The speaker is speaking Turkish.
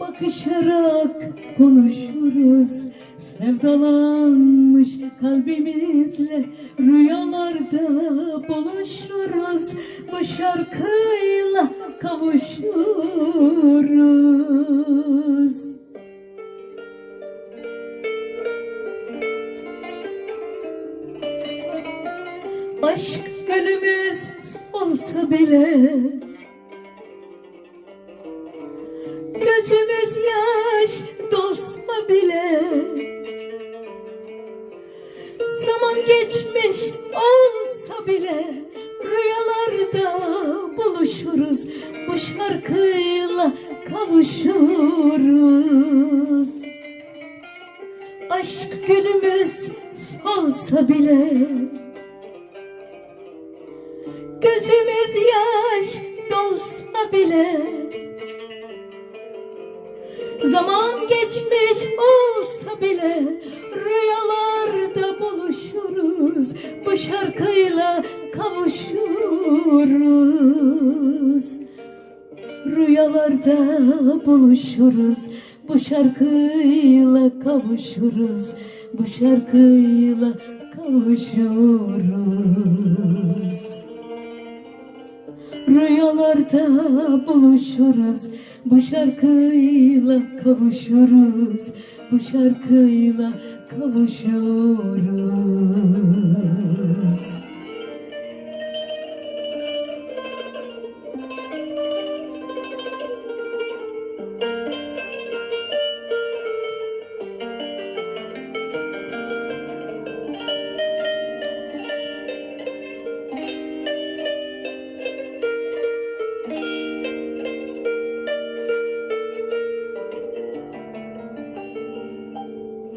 Bakışarak konuşuruz. Sevdalanmış kalbimizle rüyalarda buluşuruz. Bu şarkıyla kavuşuruz. Aşk gönlümüz olsa bile Gözümüz yaş dolsa bile. Zaman geçmiş olsa bile Rüyalarda buluşuruz. Bu şarkıyla kavuşuruz. Aşk günümüz solsa bile. Gözümüz yaş dolsa bile geçmiş olsa bile Rüyalarda buluşuruz. Bu şarkıyla kavuşuruz. Rüyalarda buluşuruz. Bu şarkıyla kavuşuruz. Bu şarkıyla kavuşuruz. Rüyalarda buluşuruz. Bu şarkıyla kavuşuruz. Bu şarkıyla kavuşuruz